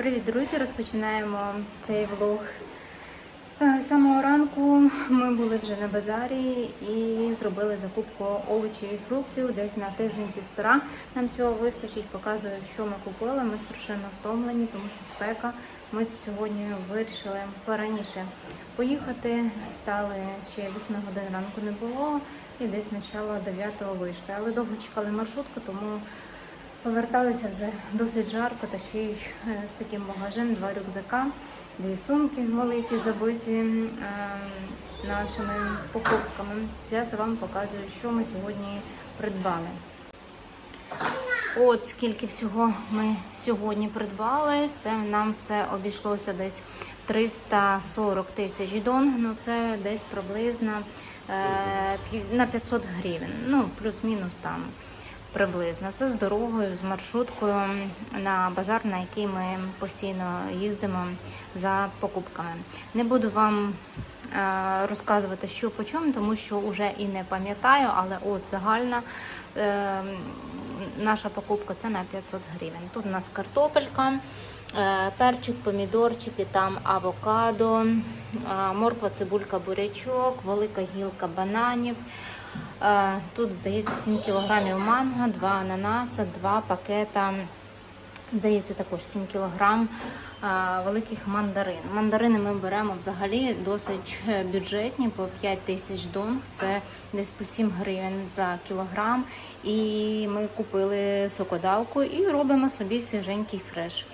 Привіт, друзі! Розпочинаємо цей влог. Е, З самого ранку ми були вже на базарі і зробили закупку овочів і фруктів десь на тиждень-півтора. Нам цього вистачить, показую, що ми купили. Ми страшенно втомлені, тому що спека. Ми сьогодні вирішили пораніше поїхати. Стали ще 8 годин ранку не було, і десь начало 9 вийшли. Але довго чекали маршрутку, тому Поверталися вже досить жарко, та ще й е, з таким багажем, два рюкзака, дві сумки великі, забиті е, нашими покупками. Зараз вам показую, що ми сьогодні придбали. От скільки всього ми сьогодні придбали. Це нам все обійшлося десь 340 тисяч дон. Ну це десь приблизно е, на 500 гривень. Ну, плюс-мінус там приблизно. Це з дорогою, з маршруткою на базар, на який ми постійно їздимо за покупками. Не буду вам е, розказувати, що по чому, тому що вже і не пам'ятаю, але от загальна е, наша покупка це на 500 гривень. Тут у нас картопелька. е, Перчик, помідорчики, там авокадо, морква, цибулька, бурячок, велика гілка бананів, Тут, здається, 7 кілограмів манго, 2 ананаса, 2 пакета, здається, також 7 кілограм е, великих мандарин. Мандарини ми беремо взагалі досить е, бюджетні, по 5 тисяч донг, це десь по 7 гривень за кілограм. І ми купили сокодавку і робимо собі свіженький фреш.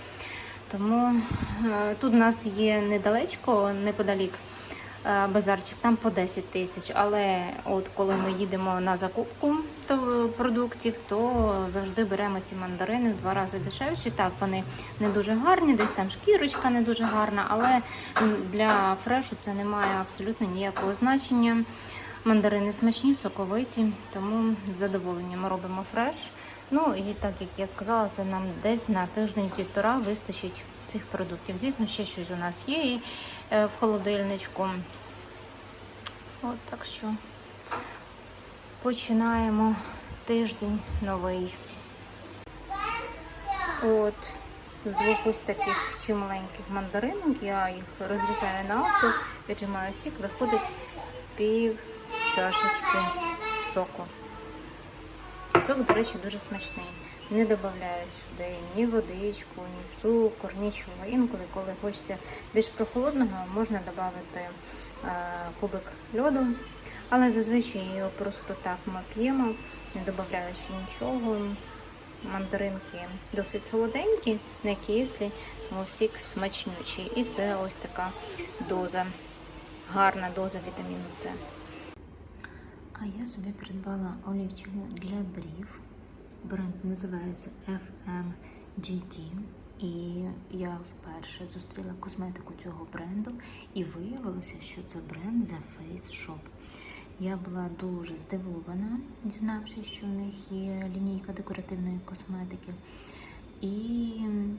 Тому е, тут у нас є недалечко, неподалік е, базарчик, там по 10 тисяч. Але от коли ми їдемо на закупку продуктів, то завжди беремо ті мандарини в два рази дешевші. Так, вони не дуже гарні, десь там шкірочка не дуже гарна, але для фрешу це не має абсолютно ніякого значення. Мандарини смачні, соковиті, тому з задоволенням робимо фреш. Ну і так як я сказала, це нам десь на тиждень-півтора вистачить цих продуктів. Звісно, ще щось у нас є і, е, в холодильничку. От так що починаємо тиждень новий. От з двох ось таких чималеньких мандаринок я їх розрізаю на авто, віджимаю сік, виходить пів чашечки соку. Сок, до речі, дуже смачний. Не додаю сюди ні водичку, ні цукор, нічого. Інколи, коли хочеться більш прохолодного, можна додати е, кубик льоду. Але зазвичай його просто так ми п'ємо, не додаючи нічого. Мандаринки досить солоденькі, не кислі, тому сік смачнючий. І це ось така доза, гарна доза вітаміну С. А я собі придбала олівчину для брів. Бренд називається FMGT. І я вперше зустріла косметику цього бренду і виявилося, що це бренд The Face Shop. Я була дуже здивована, дізнавшись, що в них є лінійка декоративної косметики. І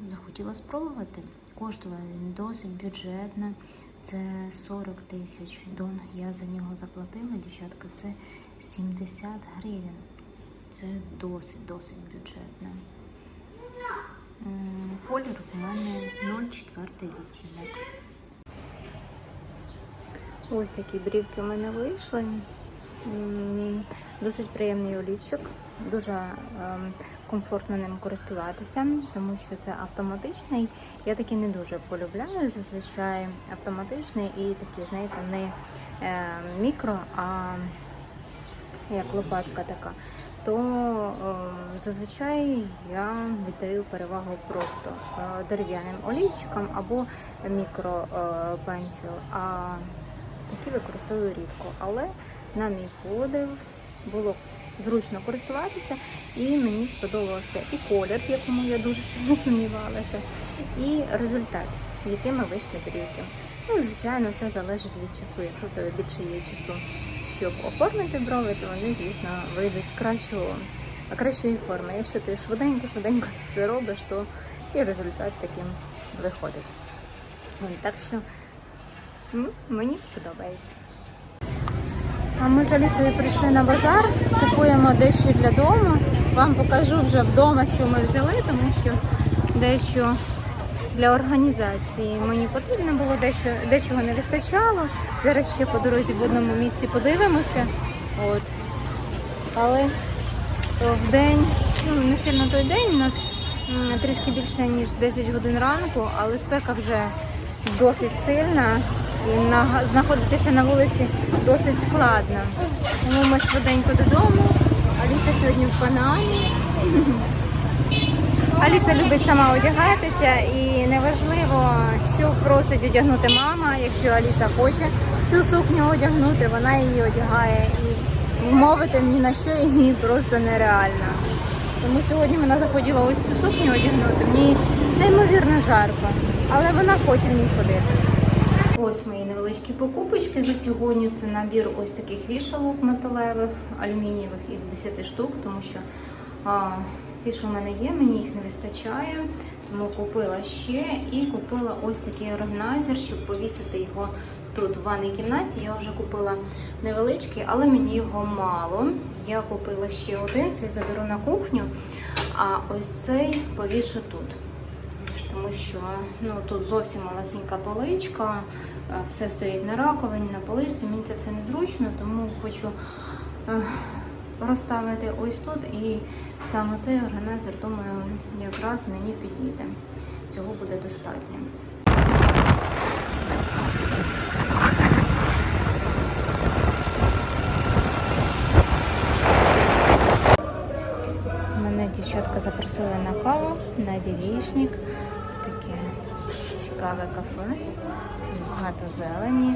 захотіла спробувати. Коштував він досить бюджетно. Це 40 тисяч дон. Я за нього заплатила, дівчатка, це 70 гривень. Це досить, досить бюджетно. М, Колір у мене 0,4 відтінок. Ось такі брівки у мене вийшли. Досить приємний олівчик, дуже ем, комфортно ним користуватися, тому що це автоматичний. Я такі не дуже полюбляю. Зазвичай автоматичний і такі, знаєте, не е, мікро, а як лопатка така. То е, зазвичай я віддаю перевагу просто е, дерев'яним олівчикам або мікропенсіл. А такі використовую рідко. Але на мій подив було зручно користуватися, і мені сподобався і колір, якому я дуже сильно сумнівалася, і результат, якими вийшли брівки. Ну, звичайно, все залежить від часу. Якщо в тебе більше є часу, щоб оформити брови, то вони, звісно, вийдуть кращого, кращої форми. Якщо ти швиденько-швиденько це все робиш, то і результат таким виходить. Ну, Так що мені подобається. А ми з Алісою прийшли на базар, купуємо дещо для дому. Вам покажу вже вдома, що ми взяли, тому що дещо для організації. Мені потрібно було дещо, дечого не вистачало. Зараз ще по дорозі в одному місці подивимося. От. Але в день, ну не сильно той день, у нас трішки більше ніж 10 годин ранку, але спека вже досить сильна. І на, знаходитися на вулиці досить складно. Тому ми швиденько додому. Аліса сьогодні в панамі. Аліса любить сама одягатися і неважливо, що просить одягнути мама. Якщо Аліса хоче цю сукню одягнути, вона її одягає. І вмовити ні на що її просто нереально. Тому сьогодні вона захотіла ось цю сукню одягнути. Мені неймовірно жарко, але вона хоче в ній ходити. Ось мої невеличкі покупочки за сьогодні. Це набір ось таких вішалок металевих, алюмінієвих із 10 штук, тому що ті, що в мене є, мені їх не вистачає. Тому купила ще і купила ось такий органайзер, щоб повісити його тут в ванній кімнаті. Я вже купила невеличкий, але мені його мало. Я купила ще один, цей заберу на кухню, а ось цей повішу тут тому що ну, тут зовсім малесенька поличка, е, все стоїть на раковині, на поличці, мені це все незручно, тому хочу е, розставити ось тут і саме цей органайзер, думаю, якраз мені підійде. Цього буде достатньо. Мене дівчатка запросили на каву на дівічник таке цікаве кафе. Багато зелені.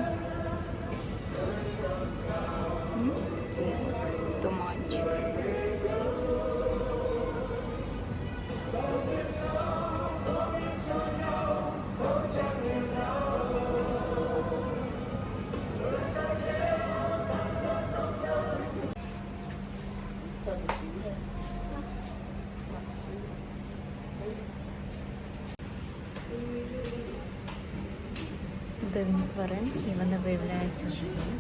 Дивні тваринки, і вони виявляються живі.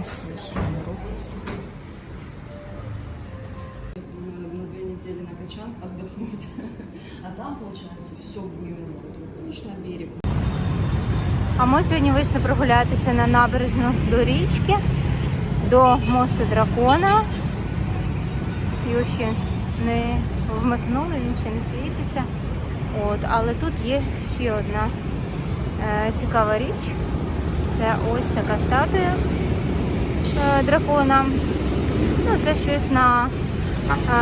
Ось що він рухався. на на две недели на Качан отдохнуть. А там, получается, все вымело. Вот Видишь, на берег. А ми сьогодні вийшли прогулятися на набережну до річки, до мосту дракона. Його ще не вмикнули, він ще не світиться. От, але тут є ще одна е, цікава річ. Це ось така статуя е, дракона. Ну, це щось на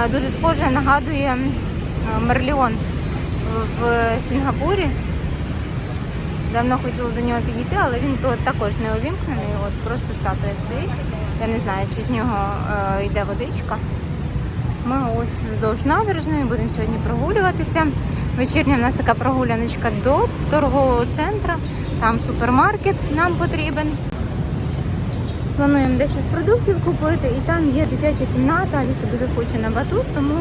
е, дуже схоже нагадує Мерліон в Сінгапурі. Давно хотіла до нього підійти, але він то також не увімкнений. От просто статуя стоїть. Я не знаю, чи з нього е, йде водичка. Ми ось вздовж набережної будемо сьогодні прогулюватися. Вечірня в нас така прогуляночка до торгового центру. Там супермаркет нам потрібен. Плануємо дещо з продуктів купити, і там є дитяча кімната. Аліса дуже хоче на батут, тому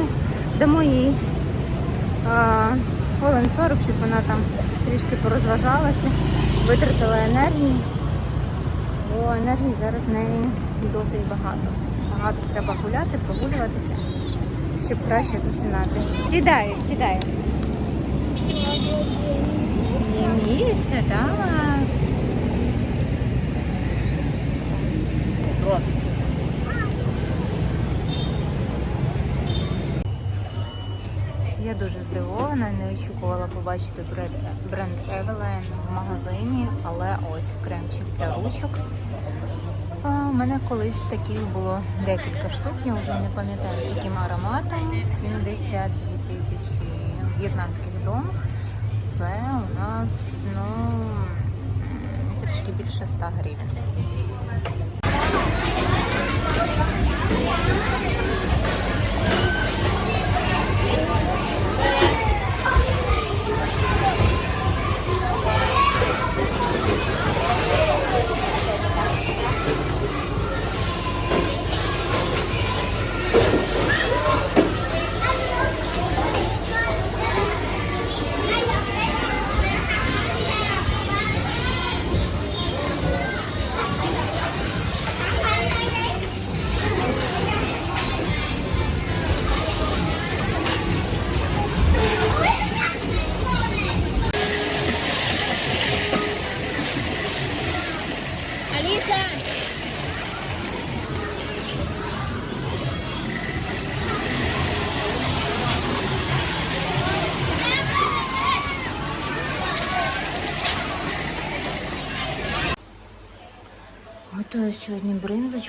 дамо їй а, хвилин 40, щоб вона там трішки порозважалася, витратила енергії. Бо енергії зараз в неї досить багато. Багато треба гуляти, прогулюватися, щоб краще засинати. Сідаю, сідаю. Є місце, так. Я дуже здивована, не очікувала побачити бренд, Eveline в магазині, але ось кремчик для ручок. У мене колись таких було декілька штук, я вже не пам'ятаю з яким ароматом. 72 тисячі в'єтнамських донг. Це у нас ну, трішки більше 100 гривень.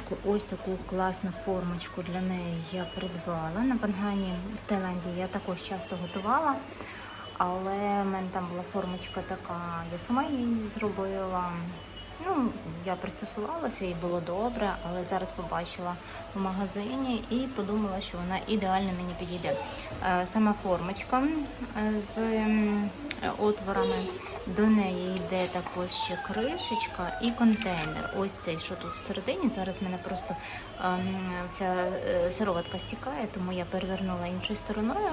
Бринзочку. Ось таку класну формочку для неї я придбала. На Пангані в Таїланді я також часто готувала, але в мене там була формочка така, я сама її зробила. Ну, я пристосувалася і було добре, але зараз побачила в магазині і подумала, що вона ідеально мені підійде. Е, Сама формочка е, з отворами. До неї йде також ще кришечка і контейнер. Ось цей, що тут всередині. Зараз мене просто ем, ця е, сироватка стікає, тому я перевернула іншою стороною.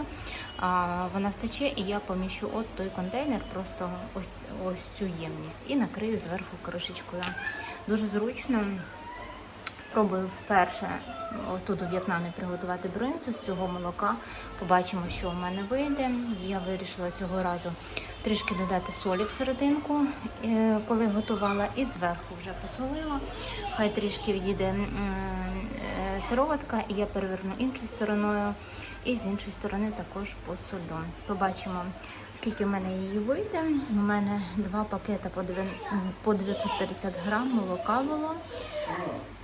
Вона стече, і я поміщу от той контейнер, просто ось ось цю ємність і накрию зверху кришечкою. Дуже зручно. Пробую вперше тут у В'єтнамі приготувати бринзу з цього молока. Побачимо, що в мене вийде. Я вирішила цього разу трішки додати солі всерединку, е, коли готувала, і зверху вже посолила. Хай трішки відійде е, сироватка, і я переверну іншою стороною. І з іншої сторони також посолю. Побачимо, скільки в мене її вийде. У мене два пакети по 950 грам молока було.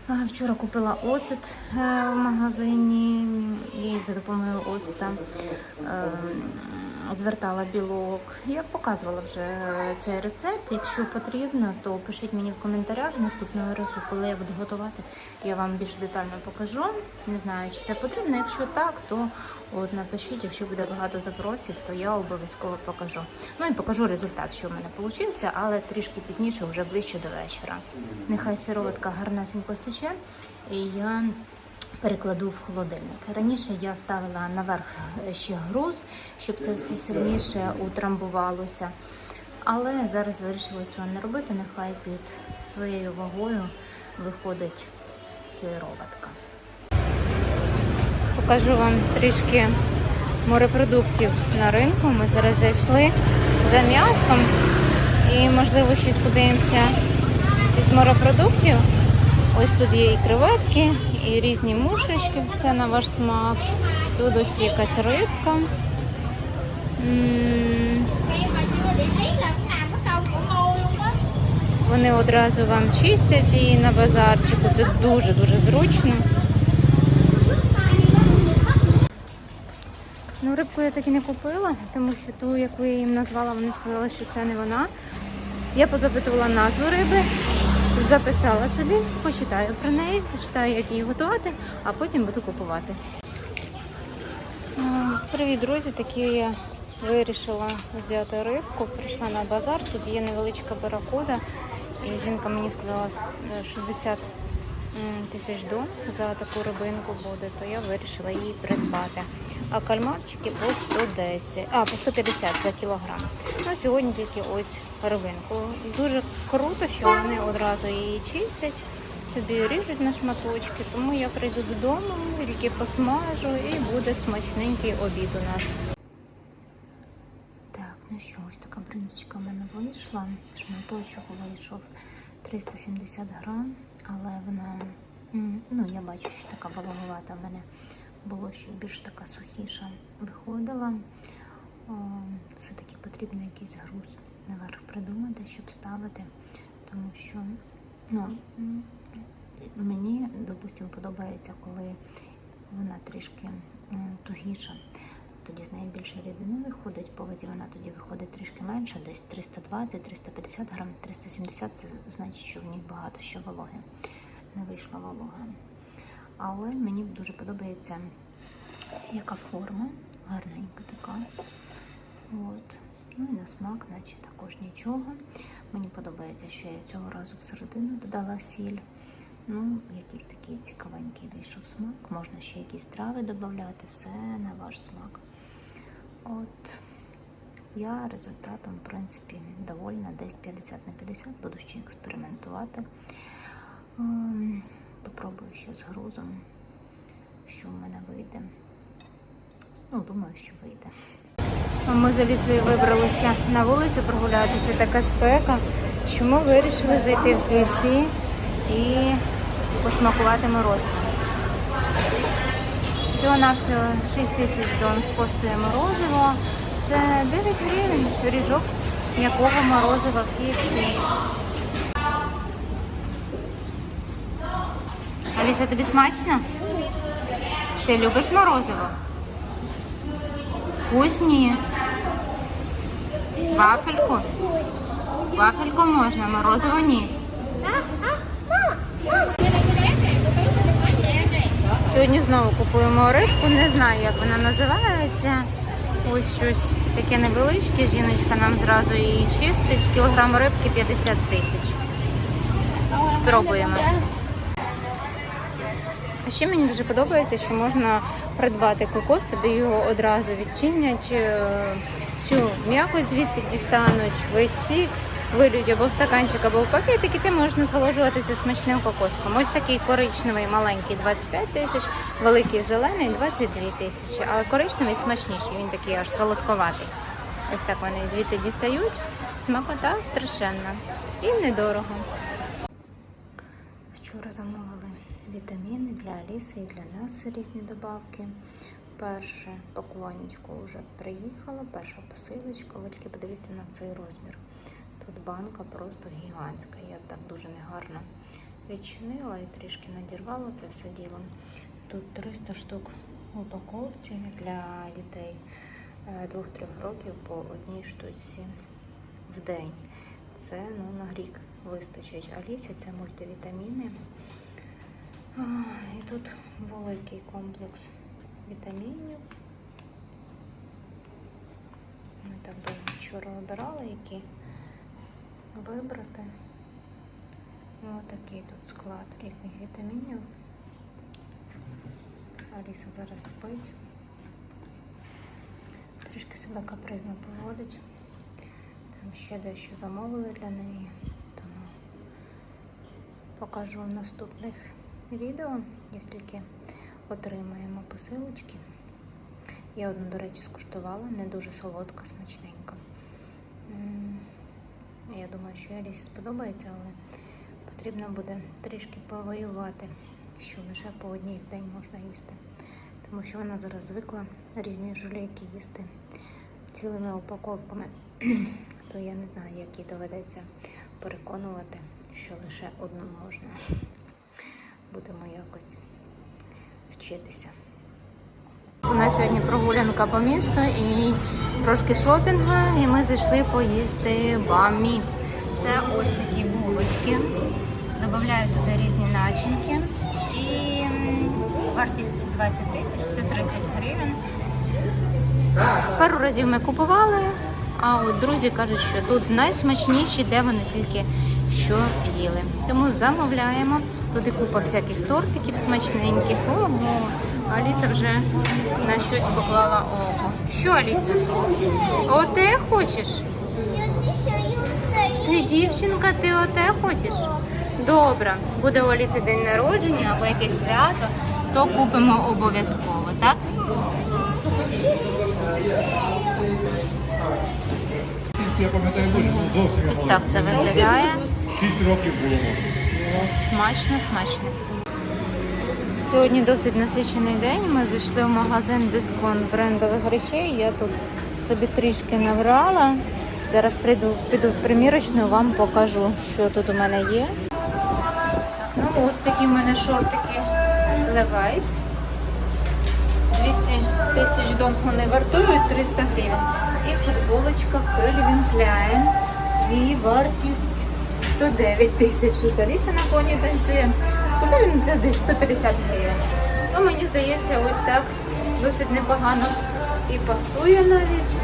Вчора купила оцет е, в магазині і за допомогою оцета е, звертала білок. Я показувала вже е, цей рецепт. Якщо потрібно, то пишіть мені в коментарях наступного разу, коли я буду готувати, я вам більш детально покажу. Не знаю, чи це потрібно. Якщо так, то от напишіть, якщо буде багато запросів, то я обов'язково покажу. Ну і покажу результат, що в мене вийшло, але трішки пізніше, вже ближче до вечора. Нехай сироватка гарнесенько стече, і я перекладу в холодильник. Раніше я ставила наверх ще груз, щоб це все сильніше утрамбувалося. Але зараз вирішила цього не робити. Нехай під своєю вагою виходить сироватка. Покажу вам трішки морепродуктів на ринку. Ми зараз зайшли за м'яском і, можливо, щось подивимося із морепродуктів. Ось тут є і креветки, і різні мушечки, все на ваш смак. Тут ось якась рибка. Вони одразу вам чистять її на базарчику. Це дуже-дуже зручно. Ну, рибку я так і не купила, тому що ту, яку я їм назвала, вони сказали, що це не вона. Я позапитувала назву риби, записала собі, почитаю про неї, почитаю, як її готувати, а потім буду купувати. Е, Привіт, друзі! Такі я вирішила взяти рибку. Прийшла на базар, тут є невеличка баракуда. І жінка мені сказала е, 60 м, тисяч дон за таку рибинку буде, то я вирішила її придбати. А кальмарчики по 110, а по 150 за кілограм. Ну, сьогодні тільки ось рибинку. Дуже круто, що вони одразу її чистять, тобі ріжуть на шматочки, тому я прийду додому, тільки посмажу і буде смачненький обід у нас. Так, ну що, ось така бринзочка в мене вийшла. Шматочок вийшов 370 грам, але вона, ну я бачу, що така вологовата в мене було, що більш така сухіша виходила. Все-таки потрібно якийсь груз наверх придумати, щоб ставити, тому що ну, мені, допустимо, подобається, коли вона трішки тугіша. Тоді з неї більше рідини виходить, по вазі вона тоді виходить трішки менше, десь 320-350 грам, 370 це значить, що в ній багато ще вологи. Не вийшла волога. Але мені дуже подобається, яка форма, гарненька така. От. Ну і на смак, наче також нічого. Мені подобається, що я цього разу всередину додала сіль. Ну, якийсь такий цікавенький вийшов смак. Можна ще якісь трави додати, все на ваш смак. От я результатом, в принципі, довольна, десь 50 на 50, буду ще експериментувати. Ем, Попробую ще з грузом, що в мене вийде. Ну, думаю, що вийде. Ми залізли і вибралися на вулицю прогулятися, така спека, що ми вирішили зайти в KFC і посмакувати морозиво. Всього на всього 6 тисяч дон коштує морозиво. Це 9 гривень пиріжок м'якого морозива в KFC. Аліса, тобі смачно? Ти любиш морозиво? Вкусні. Вафельку? Вафельку можна, морозиво ні. Сьогодні знову купуємо рибку, не знаю, як вона називається. Ось щось таке невеличке. Жіночка нам зразу її чистить. Кілограм рибки 50 тисяч. Спробуємо. А ще мені дуже подобається, що можна придбати кокос, тобі його одразу відчинять, е, всю м'якоть звідти дістануть, весь сік вилють або в стаканчик, або в пакетик, і ти можеш насолоджуватися смачним кокоском. Ось такий коричневий маленький 25 тисяч, великий зелений 22 тисячі, але коричневий смачніший, він такий аж солодковатий. Ось так вони звідти дістають. Смакота страшенна і недорого. Вчора замовили вітаміни для Аліси і для нас різні добавки. Перше пакуваннячко вже приїхало, перша посилочка. Ви тільки подивіться на цей розмір. Тут банка просто гігантська. Я так дуже негарно відчинила і трішки надірвала це все діло. Тут 300 штук упаковці для дітей 2-3 років по одній штуці в день. Це ну, на рік вистачить. Алісі це мультивітаміни. І тут великий комплекс вітамінів. Ми так довго вчора вибирали, які вибрати. І отакий тут склад різних вітамінів. Аліса зараз спить. Трішки себе капризно поводить. Там ще дещо замовили для неї, тому покажу в наступних відео, як тільки отримаємо посилочки. Я одну, до речі, скуштувала, не дуже солодка, смачненька. Думаю, що Алісі сподобається, але потрібно буде трішки повоювати, що лише по одній в день можна їсти. Тому що вона зараз звикла різні жулейки їсти цілими упаковками то я не знаю, як їй доведеться переконувати, що лише одну можна. Будемо якось вчитися. У нас сьогодні прогулянка по місту і трошки шопінгу, і ми зайшли поїсти бамі. Це ось такі булочки. Додають туди різні начинки. І вартість 20 тисяч, це 30 гривень. Пару разів ми купували, а от друзі кажуть, що тут найсмачніші, де вони тільки що їли. Тому замовляємо. Туди купа всяких тортиків смачненьких. Ого, Аліса вже на щось поклала око. Що, Аліса? Оте хочеш? Ти дівчинка, ти оте хочеш? Добре, буде у Аліси день народження або якесь свято, то купимо обов'язково, так? Я пам'ятаю, дуже зовсім Ось так це виглядає. 6 років було. Смачно, смачно. Сьогодні досить насичений день. Ми зайшли в магазин Дисконт брендових речей. Я тут собі трішки набрала. Зараз прийду, піду в примірочну, вам покажу, що тут у мене є. Ну, ось такі в мене шортики Levi's. 200 тисяч дон вони вартують 300 гривень. І футболочка Calvin Klein. Її вартість 109 тисяч. Тут Аліса на коні танцює. 109 ну, це десь 150 гривень. Ну, мені здається, ось так досить непогано і пасує навіть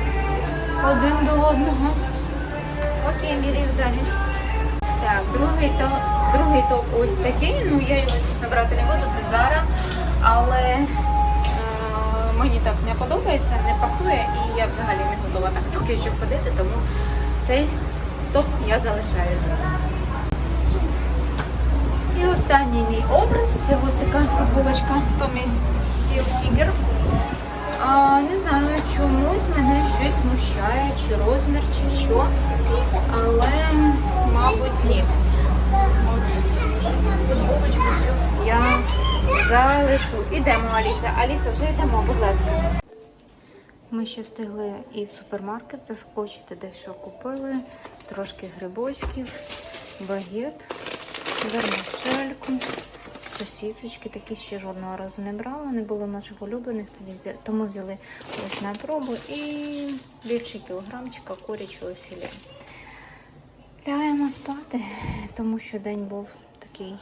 один до одного. Окей, міряю далі. Так, другий топ, другий топ ось такий. Ну я його звісно брати не буду, це Зара, але е, мені так не подобається, не пасує, і я взагалі не готова так поки що ходити, тому цей топ я залишаю. І останній мій образ це ось така футболочка Tommy Hilfiger. А, не знаю, чомусь мене щось смущає, чи розмір, чи що. Але, мабуть, ні. От футболочку цю я залишу. Ідемо, Аліса. Аліса, вже йдемо, будь ласка. Ми ще встигли і в супермаркет заскочити, дещо купили, трошки грибочків, багет, вермишельку, сосісочки такі ще жодного разу не брала, не було наших улюблених, тому взяли ось на пробу і більше кілограмчика курячого філе. Лягаємо спати, тому що день був такий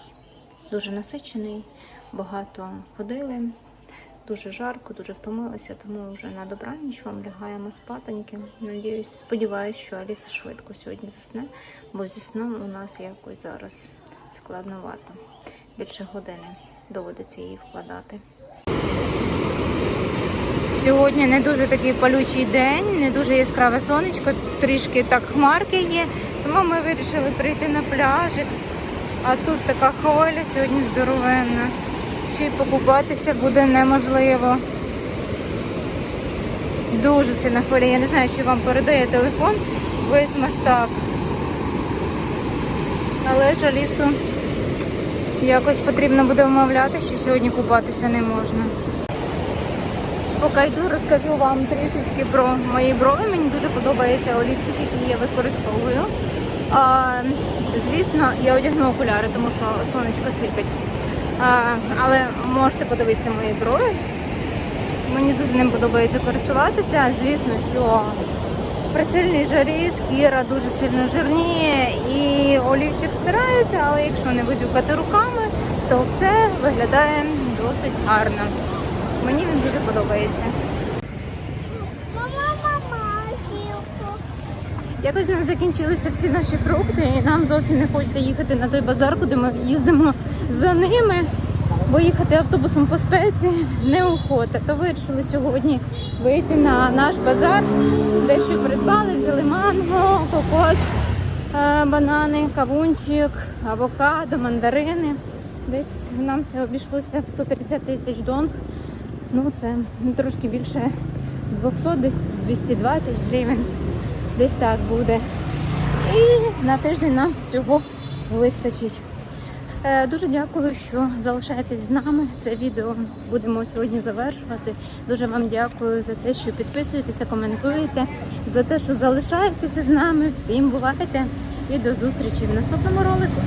дуже насичений, багато ходили, дуже жарко, дуже втомилися, тому вже на добраніч вам лягаємо спатоньки. Надіюсь, сподіваюся, що Аліса швидко сьогодні засне, бо зі сном у нас якось зараз складновато. Більше години доводиться її вкладати. Сьогодні не дуже такий палючий день, не дуже яскраве сонечко, трішки так хмарки є. Тому ми вирішили прийти на пляжик. А тут така хвиля сьогодні здоровенна. Ще й покупатися буде неможливо. Дуже сильна хвиля. Я не знаю, чи вам передає телефон весь масштаб. Але ж Алісу якось потрібно буде вмовляти, що сьогодні купатися не можна. Поки йду, розкажу вам трішечки про мої брови. Мені дуже подобається олівчик, який я використовую. А, звісно, я одягну окуляри, тому що сонечко сліпить. А, але можете подивитися мої брови. Мені дуже ним подобається користуватися. Звісно, що при сильній жарі шкіра дуже сильно жирніє і олівчик стирається, але якщо не видюкати руками, то все виглядає досить гарно. Мені він дуже подобається. Якось у нас закінчилися всі наші фрукти, і нам зовсім не хочеться їхати на той базар, куди ми їздимо за ними, бо їхати автобусом по спеці неохота. То вирішили сьогодні вийти на наш базар, дещо придбали, взяли манго, кокос, е, банани, кавунчик, авокадо, мандарини. Десь нам це обійшлося в 150 тисяч донг. Ну, це трошки більше 200, десь 220 гривень. Десь так буде. І на тиждень нам цього вистачить. Е, Дуже дякую, що залишаєтесь з нами. Це відео будемо сьогодні завершувати. Дуже вам дякую за те, що підписуєтеся, коментуєте, за те, що залишаєтеся з нами. Всім бувайте і до зустрічі в наступному ролику.